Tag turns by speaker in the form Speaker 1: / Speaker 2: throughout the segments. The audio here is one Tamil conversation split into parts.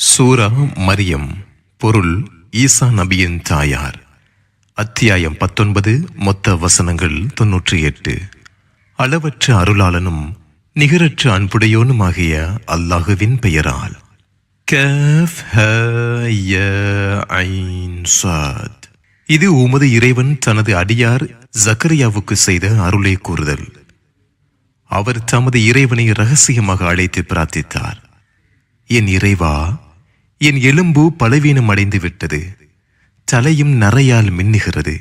Speaker 1: சூரா மரியம் பொருள் ஈசா நபியின் தாயார். அத்தியாயம் பத்தொன்பது மொத்த வசனங்கள் தொன்னூற்றி எட்டு அளவற்ற அருளாளனும் நிகரற்ற அன்புடையோனுமாகிய அல்லாஹுவின் பெயரால். ஹ ஐன் சாத். இது உமது இறைவன் தனது அடியார் ஜக்கரியாவுக்கு செய்த அருளை கூறுதல். அவர் தமது இறைவனை ரகசியமாக அழைத்து பிரார்த்தித்தார். என் இறைவா என் எலும்பு பலவீனம் அடைந்து விட்டது தலையும் நரையால் மின்னுகிறது.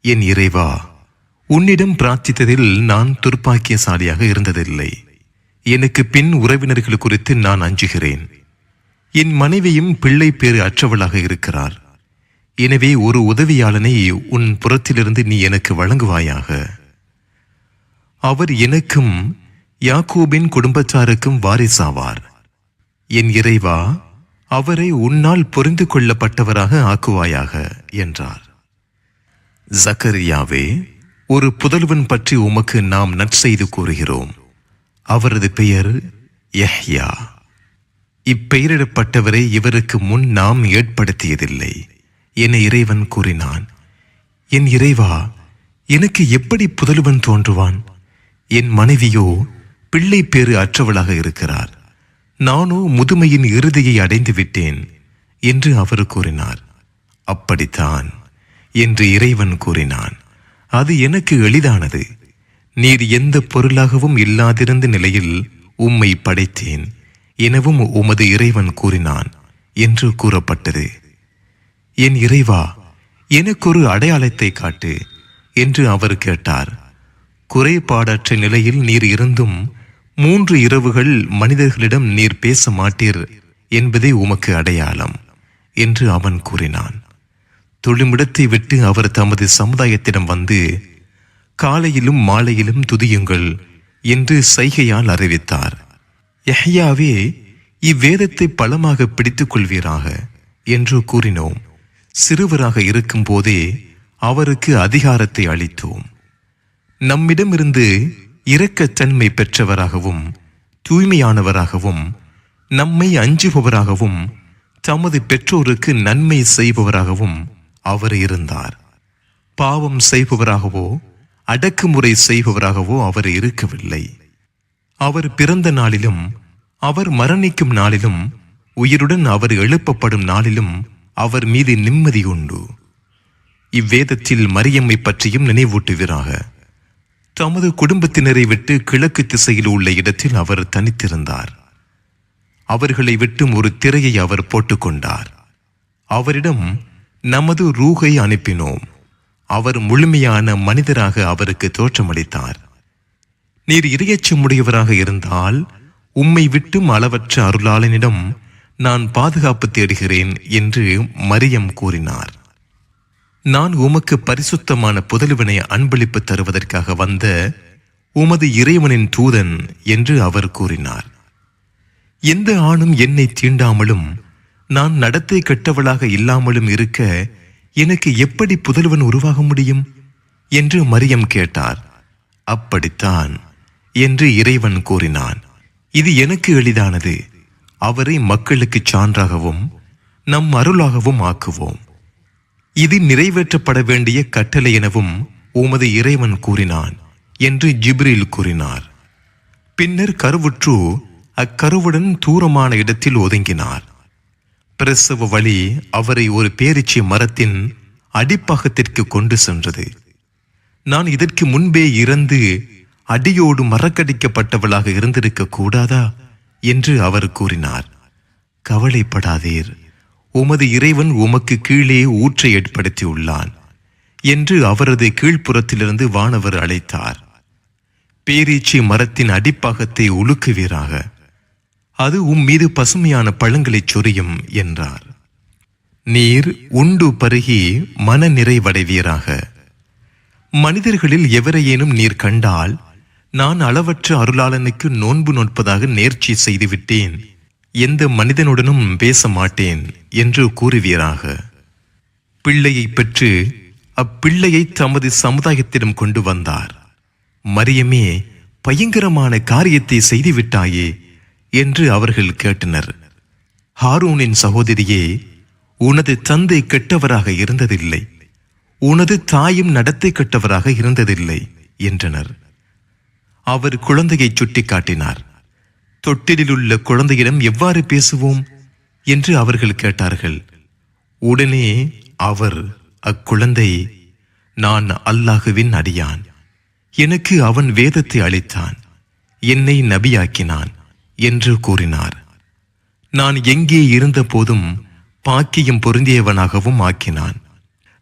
Speaker 1: என் இறைவா உன்னிடம் பிரார்த்தித்ததில் நான் துர்ப்பாக்கியசாலியாக இருந்ததில்லை. எனக்கு பின் உறவினர்கள் குறித்து நான் அஞ்சுகிறேன். என் மனைவியும் பிள்ளை பேறு அற்றவளாக இருக்கிறார். எனவே ஒரு உதவியாளனை உன் புறத்திலிருந்து நீ எனக்கு வழங்குவாயாக. அவர் எனக்கும் யாக்கோபின் குடும்பத்தாருக்கும் வாரிசாவார். என் இறைவா அவரை உன்னால் புரிந்து கொள்ளப்பட்டவராக ஆக்குவாயாக என்றார். ஜக்கரியாவே ஒரு புதல்வன் பற்றி உமக்கு நாம் நற்செய்து கூறுகிறோம். அவரது பெயர் யஹ்யா. இப்பெயரிடப்பட்டவரை இவருக்கு முன் நாம் ஏற்படுத்தியதில்லை என இறைவன் கூறினான். என் இறைவா எனக்கு எப்படி புதல்வன் தோன்றுவான்? என் மனைவியோ பிள்ளை பேறு அற்றவளாக இருக்கிறார். நானோ முதுமையின் இறுதியை அடைந்து விட்டேன் என்று அவர் கூறினார். அப்படித்தான் என்று இறைவன் கூறினான். அது எனக்கு எளிதானது. நீர் எந்த பொருளாகவும் இல்லாதிருந்த நிலையில் உம்மை படைத்தேன் எனவும் உமது இறைவன் கூறினான் என்று கூறப்பட்டது. என் இறைவா எனக்கொரு அடையாளத்தை காட்டு என்று அவர் கேட்டார். குறைபாடற்ற நிலையில் நீர் இருந்தும் மூன்று இரவுகள் மனிதர்களிடம் நீர் பேச மாட்டீர் என்பதே உமக்கு அடையாளம் என்று அவன் கூறினான். தொழுமிடத்தை விட்டு அவர் தமது சமுதாயத்திடம் வந்து காலையிலும் மாலையிலும் துதியுங்கள் என்று சைகையால் அறிவித்தார். யஹ்யாவே இவ்வேதத்தை பலமாக பிடித்துக் கொள்வீராக என்று கூறினோம். சிறுவராக இருக்கும் போதே அவருக்கு அதிகாரத்தை அளித்தோம். நம்மிடமிருந்து இரக்கத்தன்மை பெற்றவராகவும் தூய்மையானவராகவும் நம்மை அஞ்சுபவராகவும் தமது பெற்றோருக்கு நன்மை செய்பவராகவும் அவர் இருந்தார். பாவம் செய்பவராகவோ அடக்குமுறை செய்பவராகவோ அவர் இருக்கவில்லை. அவர் பிறந்த நாளிலும் அவர் மரணிக்கும் நாளிலும் உயிருடன் அவர் எழுப்பப்படும் நாளிலும் அவர் மீது நிம்மதி உண்டு. இவ்வேதத்தில் மரியம்மை பற்றியும் நினைவூட்டுவீராக. தமது குடும்பத்தினரை விட்டு கிழக்கு திசையில் உள்ள இடத்தில் அவர் தனித்திருந்தார். அவர்களை விட்டும் ஒரு திரையை அவர் போட்டுக்கொண்டார். அவரிடம் நமது ரூகை அனுப்பினோம். அவர் முழுமையான மனிதராக அவருக்கு தோற்றமளித்தார். நீர் இரையச்சமுடையவராக இருந்தால் உம்மை விட்டும் அளவற்ற அருளாளனிடம் நான் பாதுகாப்பு தேடுகிறேன் என்று மரியம் கூறினார். நான் உமக்கு பரிசுத்தமான புதல்வனை அன்பளிப்பு தருவதற்காக வந்த உமது இறைவனின் தூதன் என்று அவர் கூறினார். எந்த ஆணும் என்னை தீண்டாமலும் நான் நடத்தை கெட்டவளாக இல்லாமலும் இருக்க எனக்கு எப்படி புதல்வன் உருவாக முடியும்? என்று மரியம் கேட்டார். அப்படித்தான் என்று இறைவன் கூறினான். இது எனக்கு எளிதானது. அவரை மக்களுக்கு சான்றாகவும் நம் அருளாகவும் ஆக்குவோம். இது நிறைவேற்றப்பட வேண்டிய கட்டளை எனவும் உமது இறைவன் கூறினான் என்று ஜிப்ரில் கூறினார். பின்னர் கருவுற்று அக்கருவுடன் தூரமான இடத்தில் ஒதுங்கினார். பிரசவ வழி அவரை ஒரு பேரிச்சி மரத்தின் அடிப்பாகத்திற்கு கொண்டு சென்றது. நான் இதற்கு முன்பே இறந்து அடியோடு மறக்கடிக்கப்பட்டவளாக இருந்திருக்க கூடாதா என்று அவர் கூறினார். கவலைப்படாதீர். உமது இறைவன் உமக்கு கீழே ஊற்றை ஏற்படுத்தியுள்ளான் என்று அவரது கீழ்ப்புறத்திலிருந்து வானவர் அழைத்தார். பேரீச்சி மரத்தின் அடிப்பாகத்தை உலுக்குவீராக. அது உம் மீது பசுமையான பழங்களைச் சொரியும் என்றார். நீர் உண்டு பருகி மன நிறைவடைவீராக. மனிதர்களில் எவரையேனும் நீர் கண்டால் நான் அளவற்ற அருளாளனுக்கு நோன்பு நோட்பதாக நேர்ச்சி செய்துவிட்டேன். எந்த மனிதனுடனும் பேச மாட்டேன் என்று கூறுவீராக. பிள்ளையை பெற்று அப்பிள்ளையை தமது சமுதாயத்திடம் கொண்டு வந்தார். மரியமே பயங்கரமான காரியத்தை செய்துவிட்டாயே என்று அவர்கள் கேட்டனர். ஹாரூனின் சகோதரியே உனது தந்தை கெட்டவராக இருந்ததில்லை. உனது தாயும் நடத்தை கெட்டவராக இருந்ததில்லை என்றனர். அவர் குழந்தையை சுட்டிக்காட்டினார். தொட்டிலிலுள்ள குழந்தையிடம் எவ்வாறு பேசுவோம்? என்று அவர்கள் கேட்டார்கள். உடனே அவர் அக்குழந்தை நான் அல்லாஹுவின் அடியான். எனக்கு அவன் வேதத்தை அளித்தான். என்னை நபியாக்கினான் என்று கூறினார். நான் எங்கே இருந்த போதும் பாக்கியம் பொருந்தியவனாகவும் ஆக்கினான்.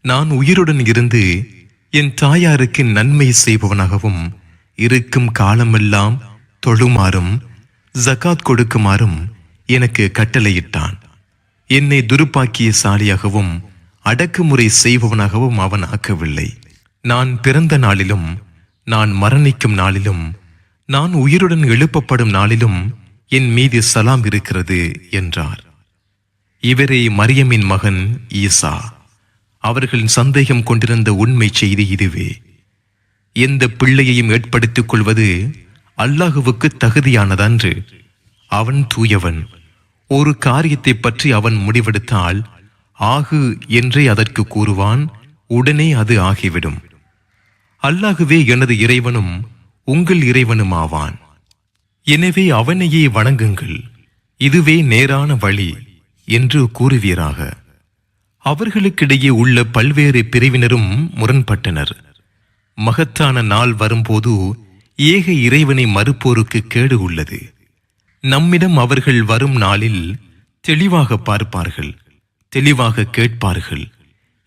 Speaker 1: நான் உயிருடன் இருந்து என் தாயாருக்கு நன்மை செய்பவனாகவும் இருக்கும் காலமெல்லாம் தொழுமாறும் ஜகாத் கொடுக்குமாறும் எனக்கு கட்டளையிட்டான். என்னை துருப்பாக்கிய சாலியாகவும் அடக்குமுறை செய்பவனாகவும் அவன் ஆக்கவில்லை. நான் பிறந்த நாளிலும் நான் மரணிக்கும் நாளிலும் நான் உயிருடன் எழுப்பப்படும் நாளிலும் என் மீது சலாம் இருக்கிறது என்றார். இவரே மரியமின் மகன் ஈசா. அவர்களின் சந்தேகம் கொண்டிருந்த உண்மை செய்தி இதுவே. எந்த பிள்ளையையும் ஏற்படுத்திக் கொள்வது அல்லாஹுவுக்கு தகுதியானதன்று அவன் தூயவன். ஒரு காரியத்தை பற்றி அவன் முடிவெடுத்தால் ஆகு என்றே அதற்கு கூறுவான் உடனே அது ஆகிவிடும். அல்லாஹுவே எனது இறைவனும் உங்கள் இறைவனும் ஆவான் எனவே அவனையே வணங்குங்கள் இதுவே நேரான வழி என்று கூறுவீராக. அவர்களுக்கிடையே உள்ள பல்வேறு பிரிவினரும் முரண்பட்டனர். மகத்தான நாள் வரும்போது ஏக இறைவனை மறுப்போருக்கு கேடு உள்ளது. நம்மிடம் அவர்கள் வரும் நாளில் தெளிவாக பார்ப்பார்கள் தெளிவாக கேட்பார்கள்.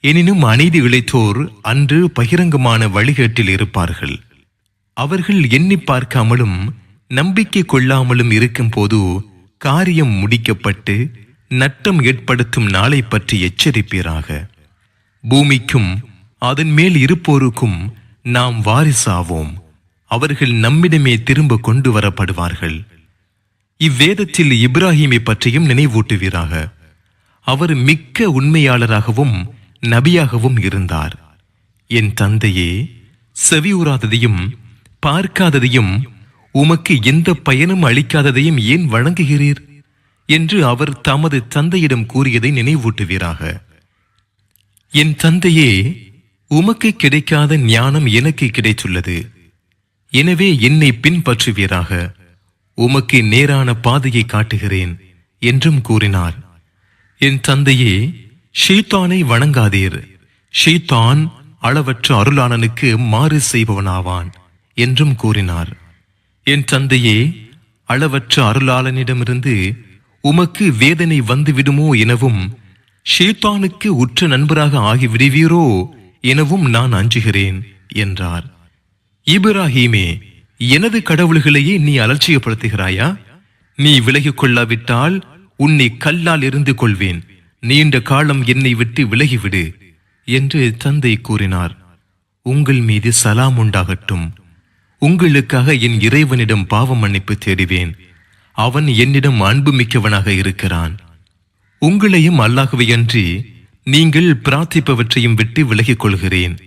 Speaker 1: எனினும் அநீதி இழைத்தோர் அன்று பகிரங்கமான வழிகேட்டில் இருப்பார்கள். அவர்கள் எண்ணி பார்க்காமலும் நம்பிக்கை கொள்ளாமலும் இருக்கும்போது காரியம் முடிக்கப்பட்டு நட்டம் ஏற்படுத்தும் நாளை பற்றி எச்சரிப்பீராக. பூமிக்கும் அதன் மேல் இருப்போருக்கும் நாம் வாரிசாவோம். அவர்கள் நம்மிடமே திரும்ப கொண்டு வரப்படுவார்கள் இவ்வேதத்தில் இப்ராஹிமை பற்றியும் நினைவூட்டுவீராக. அவர் மிக்க உண்மையாளராகவும் நபியாகவும் இருந்தார். என் தந்தையே செவியுறாததையும் பார்க்காததையும் உமக்கு எந்த பயனும் அளிக்காததையும் ஏன் வழங்குகிறீர்? என்று அவர் தமது தந்தையிடம் கூறியதை நினைவூட்டுவீராக. என் தந்தையே உமக்கு கிடைக்காத ஞானம் எனக்கு கிடைத்துள்ளது. எனவே என்னை பின்பற்றுவீராக. உமக்கு நேரான பாதையை காட்டுகிறேன் என்றும் கூறினார். என் தந்தையே ஷீத்தானை வணங்காதீர். ஷீத்தான் அளவற்ற அருளாளனுக்கு மாறு செய்பவனாவான் என்றும் கூறினார். என் தந்தையே அளவற்ற அருளாளனிடமிருந்து உமக்கு வேதனை வந்துவிடுமோ எனவும் ஷேத்தானுக்கு உற்ற நண்பராக ஆகிவிடுவீரோ எனவும் நான் அஞ்சுகிறேன் என்றார். இப்ராஹீமே எனது கடவுள்களையே நீ அலட்சியப்படுத்துகிறாயா? நீ விலகிக் கொள்ளாவிட்டால் உன்னை கல்லால் இருந்து கொள்வேன். நீண்ட காலம் என்னை விட்டு விலகிவிடு என்று தந்தை கூறினார். உங்கள் மீது சலாம் உண்டாகட்டும். உங்களுக்காக என் இறைவனிடம் பாவ மன்னிப்பு தேடுவேன். அவன் என்னிடம் அன்பு மிக்கவனாக இருக்கிறான். உங்களையும் அல்லாகவையன்றி நீங்கள் பிரார்த்திப்பவற்றையும் விட்டு விலகிக் கொள்கிறேன்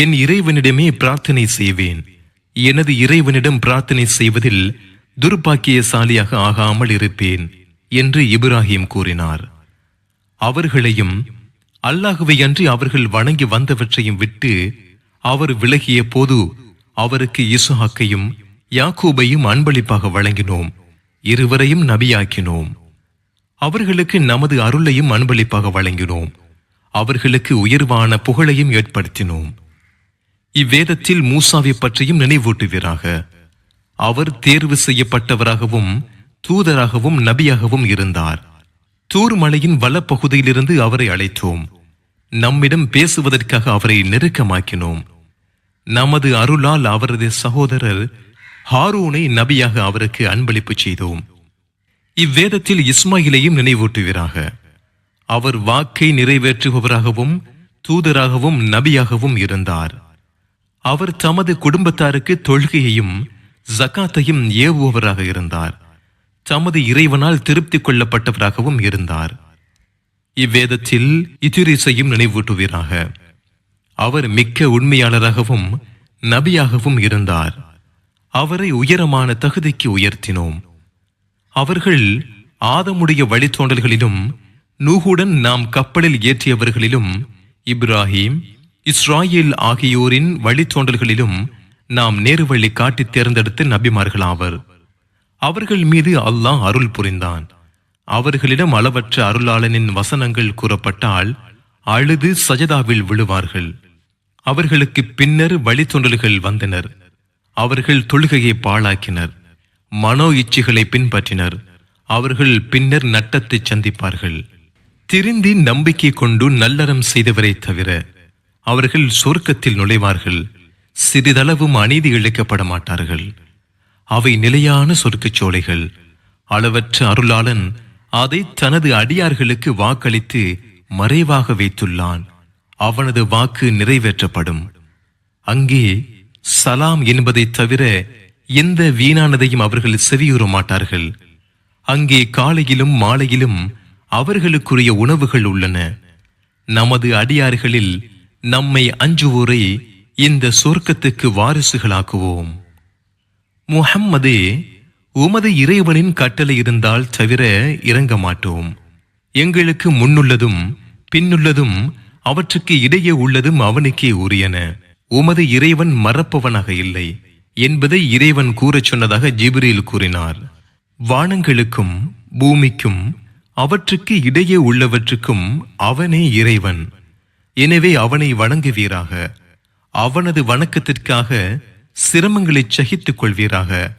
Speaker 1: என் இறைவனிடமே பிரார்த்தனை செய்வேன். எனது இறைவனிடம் பிரார்த்தனை செய்வதில் துர்பாக்கியசாலியாக ஆகாமல் இருப்பேன் என்று இப்ராஹிம் கூறினார். அவர்களையும் அல்லாஹுவை அன்றி அவர்கள் வணங்கி வந்தவற்றையும் விட்டு அவர் விலகிய போது அவருக்கு இசுஹாக்கையும் யாக்கூபையும் அன்பளிப்பாக வழங்கினோம் இருவரையும் நபியாக்கினோம். அவர்களுக்கு நமது அருளையும் அன்பளிப்பாக வழங்கினோம். அவர்களுக்கு உயர்வான புகழையும் ஏற்படுத்தினோம். இவ்வேதத்தில் மூசாவை பற்றியும் நினைவூட்டுவீராக. அவர் தேர்வு செய்யப்பட்டவராகவும் தூதராகவும் நபியாகவும் இருந்தார். தூர் மலையின் வலப்பகுதியிலிருந்து அவரை அழைத்தோம். நம்மிடம் பேசுவதற்காக அவரை நெருக்கமாக்கினோம். நமது அருளால் அவரது சகோதரர் ஹாரூனை நபியாக அவருக்கு அன்பளிப்பு செய்தோம். இவ்வேதத்தில் இஸ்மாயிலையும் நினைவூட்டுவீராக. அவர் வாக்கை நிறைவேற்றுபவராகவும் தூதராகவும் நபியாகவும் இருந்தார். அவர் தமது குடும்பத்தாருக்கு தொழுகையையும் ஜகாத்தையும் ஏவுபவராக இருந்தார். தமது இறைவனால் திருப்தி கொள்ளப்பட்டவராகவும் இருந்தார். இவ்வேதத்தில் இத்திரிசையும் நினைவூட்டுவீராக. அவர் மிக்க உண்மையாளராகவும் நபியாகவும் இருந்தார். அவரை உயரமான தகுதிக்கு உயர்த்தினோம். அவர்கள் ஆதமுடைய வழித்தோன்றல்களிலும் நூகுடன் நாம் கப்பலில் ஏற்றியவர்களிலும் இப்ராஹிம் இஸ்ராயேல் ஆகியோரின் வழித்தோன்றல்களிலும் நாம் நேர்வழி காட்டி தேர்ந்தெடுத்த நபிமார்களாவர். அவர்கள் மீது அல்லாஹ் அருள் புரிந்தான். அவர்களிடம் அளவற்ற அருளாளனின் வசனங்கள் கூறப்பட்டால் அழுது சஜதாவில் விழுவார்கள். அவர்களுக்கு பின்னர் வழித்தொண்டல்கள் வந்தனர். அவர்கள் தொழுகையை பாழாக்கினர். மனோ இச்சைகளை பின்பற்றினர். அவர்கள் பின்னர் நட்டத்தை சந்திப்பார்கள். திருந்தி நம்பிக்கை கொண்டு நல்லறம் செய்தவரை தவிர அவர்கள் சொர்க்கத்தில் நுழைவார்கள். சிறிதளவும் அநீதி இழைக்கப்பட மாட்டார்கள் அவை நிலையான சொர்க்கச் சோலைகள். அளவற்ற அருளாளன் அதை தனது அடியார்களுக்கு வாக்களித்து மறைவாக வைத்துள்ளான். அவனது வாக்கு நிறைவேற்றப்படும். அங்கே சலாம் என்பதைத் தவிர எந்த வீணானதையும் அவர்கள் செவியுற மாட்டார்கள் அங்கே காலையிலும் மாலையிலும் அவர்களுக்குரிய உணவுகள் உள்ளன. நமது அடியார்களில் நம்மை அஞ்சுவோரை இந்த சொர்க்கத்துக்கு வாரிசுகளாக்குவோம். முஹம்மதே உமது இறைவனின் கட்டளை இருந்தால் தவிர இறங்க மாட்டோம். எங்களுக்கு முன்னுள்ளதும் பின்னுள்ளதும் அவற்றுக்கு இடையே உள்ளதும் அவனுக்கே உரியன. உமது இறைவன் மறப்பவனாக இல்லை என்பதை இறைவன் கூறச் சொன்னதாக ஜிப்ரீல் கூறினார். வானங்களுக்கும் பூமிக்கும் அவற்றுக்கு இடையே உள்ளவற்றுக்கும் அவனே இறைவன். எனவே அவனை வணங்குவீராக. அவனது வணக்கத்திற்காக சிரமங்களை சகித்துக் கொள்வீராக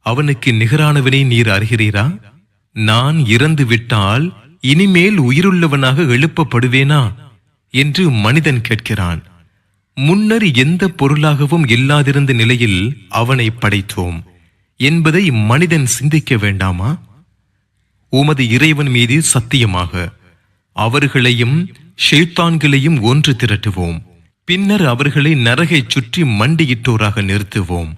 Speaker 1: அவனுக்கு நிகரானவனை நீர் அறிகிறீரா நான் இறந்து விட்டால் இனிமேல் உயிருள்ளவனாக எழுப்பப்படுவேனா? என்று மனிதன் கேட்கிறான். முன்னர் எந்த பொருளாகவும் இல்லாதிருந்த நிலையில் அவனை படைத்தோம். என்பதை மனிதன் சிந்திக்க வேண்டாமா? உமது இறைவன் மீது சத்தியமாக. அவர்களையும் ஷெய்தான்களையும் ஒன்று திரட்டுவோம். பின்னர் அவர்களை நரகைச் சுற்றி மண்டியிட்டோராக நிறுத்துவோம்.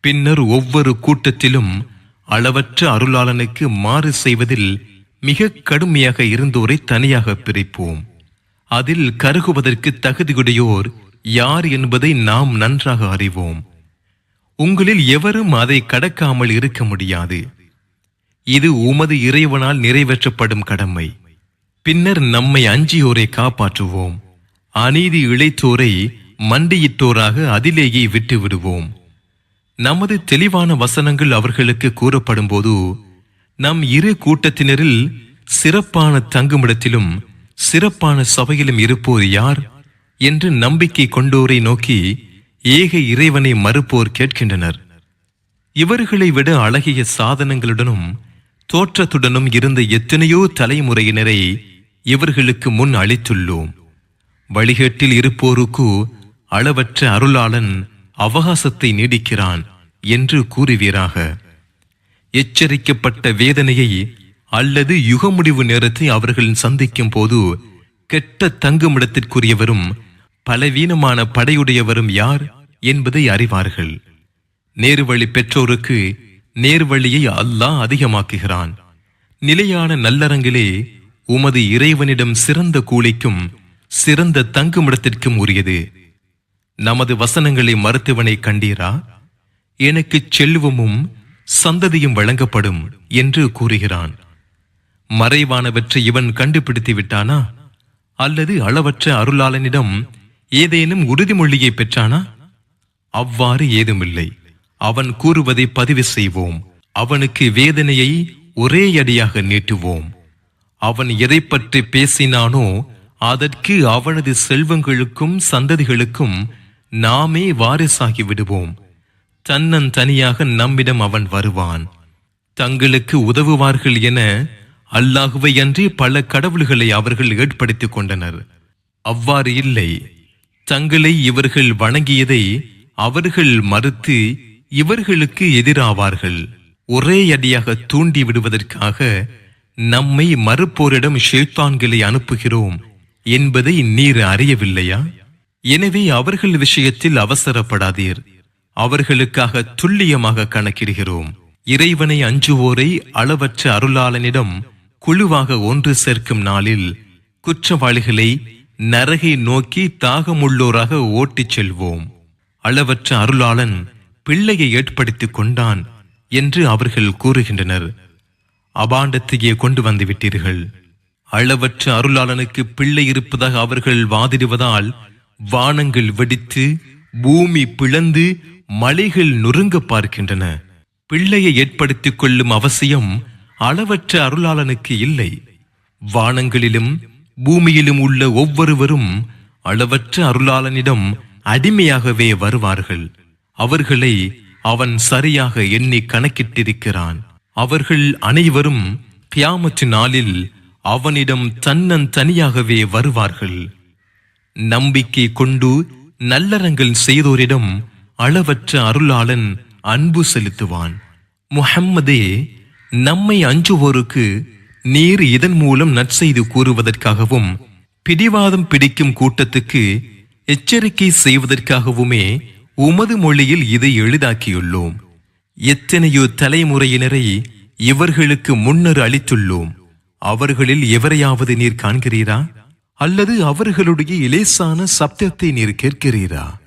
Speaker 1: பின்னர் ஒவ்வொரு கூட்டத்திலும் அளவற்ற அருளாளனுக்கு மாறு செய்வதில் மிக கடுமையாக இருந்தோரை தனியாக பிரிப்போம். அதில் கருகுவதற்கு தகுதியுடையோர் யார் என்பதை நாம் நன்றாக அறிவோம். உங்களில் எவரும் அதை கடக்காமல் இருக்க முடியாது. இது உமது இறைவனால் நிறைவேற்றப்படும் கடமை. பின்னர் நம்மை அஞ்சியோரை காப்பாற்றுவோம். அநீதி இழைத்தோரை மண்டியிட்டோராக அதிலேயே விட்டு விடுவோம் நமது தெளிவான வசனங்கள் அவர்களுக்கு கூறப்படும்போது நம் இரு கூட்டத்தினரில் சிறப்பான தங்குமிடத்திலும் சிறப்பான சபையிலும் இருப்போர் யார் என்று நம்பிக்கை கொண்டோரை நோக்கி ஏக இறைவனை மறுப்போர் கேட்கின்றனர். இவர்களை விட அழகிய சாதனங்களுடனும் தோற்றத்துடனும் இருந்த எத்தனையோ தலைமுறையினரை இவர்களுக்கு முன் அளித்துள்ளோம். வழிகேட்டில் இருப்போருக்கு அளவற்ற அருளாளன் அவகாசத்தை நீடிக்கிறான் என்று கூறுவீராக. எச்சரிக்கப்பட்ட வேதனையை அல்லது யுக முடிவு நேரத்தை அவர்கள் சந்திக்கும் போது கெட்ட தங்குமிடத்திற்குரியவரும் பலவீனமான படையுடையவரும் யார் என்பதை அறிவார்கள். நேர்வழி பெற்றோருக்கு நேர்வழியை அல்லாஹ் அதிகமாக்குகிறான். நிலையான நல்லறங்களே உமது இறைவனிடம் சிறந்த கூலிக்கும் சிறந்த தங்குமிடத்திற்கும் உரியது. நமது வசனங்களை மறுத்தவனை கண்டீரா? எனக்கு செல்வமும் சந்ததியும் வழங்கப்படும் என்று கூறுகிறான். மறைவானவற்றை இவன் கண்டுபிடித்து விட்டானா? அல்லது அளவற்ற அருளாளனிடம் ஏதேனும் உறுதிமொழியை பெற்றானா? அவ்வாறு ஏதுமில்லை. அவன் கூறுவதை பதிவு செய்வோம். அவனுக்கு வேதனையை ஒரே அடியாக நீட்டுவோம். அவன் எதை பற்றி பேசினானோ அதற்கு அவனது செல்வங்களுக்கும் சந்ததிகளுக்கும் நாமே வாரிசாகி விடுவோம். தன்னந்தனியாக நம்மிடம் அவன் வருவான். தங்களுக்கு உதவுவார்கள் என அல்லாஹுவை அன்றி பல கடவுள்களை அவர்கள் ஏற்படுத்திக் கொண்டனர். அவ்வாறு இல்லை. தங்களை இவர்கள் வணங்கியதை அவர்கள் மறுத்து இவர்களுக்கு எதிராவார்கள். ஒரே அடியாக தூண்டி விடுவதற்காக நம்மை மறுப்போரிடம் ஷேத்தான்களை அனுப்புகிறோம் என்பதை நீர் அறியவில்லையா? எனவே அவர்கள் விஷயத்தில் அவசரப்படாதீர். அவர்களுக்காக துல்லியமாக கணக்கிடுகிறோம். இறைவனை அஞ்சுவோரை அளவற்ற அருளாளனிடம் குழுவாக ஒன்று சேர்க்கும் நாளில் குற்றவாளிகளை நரகை நோக்கி தாகமுள்ளோராக ஓட்டிச் செல்வோம். அளவற்ற அருளாளன் பிள்ளையை ஏற்படுத்திக் கொண்டான் என்று அவர்கள் கூறுகின்றனர். அபாண்டத்தையே கொண்டு வந்து விட்டீர்கள் அளவற்ற அருளாளனுக்கு பிள்ளை இருப்பதாக அவர்கள் வாதிடுவதால் வானங்கள் வெடித்து பூமி பிளந்து மலைகள் நொறுங்க பார்க்கின்றன. பிள்ளையை ஏற்படுத்திக் கொள்ளும் அவசியம் அளவற்ற அருளாளனுக்கு இல்லை. வானங்களிலும் பூமியிலும் உள்ள ஒவ்வொருவரும் அளவற்ற அருளாளனிடம் அடிமையாகவே வருவார்கள். அவர்களை அவன் சரியாக எண்ணி கணக்கிட்டிருக்கிறான். அவர்கள் அனைவரும் கியாமத்து நாளில் அவனிடம் தன்னன் தனியாகவே வருவார்கள். நம்பிக்கை கொண்டு நல்லறங்கள் செய்தோரிடம் அளவற்ற அருளாளன் அன்பு செலுத்துவான். முஹம்மதே நம்மை அஞ்சுவோருக்கு நீர் இதன் மூலம் நற்செய்து கூறுவதற்காகவும் பிடிவாதம் பிடிக்கும் கூட்டத்துக்கு எச்சரிக்கை செய்வதற்காகவுமே உமது மொழியில் இதை எளிதாக்கியுள்ளோம். எத்தனையோ தலைமுறையினரை இவர்களுக்கு முன்னர் அளித்துள்ளோம். அவர்களில் எவரையாவது நீர் காண்கிறீரா? அல்லது அவர்களுடைய இலேசான சப்தத்தை நீர் கேட்கிறீரா?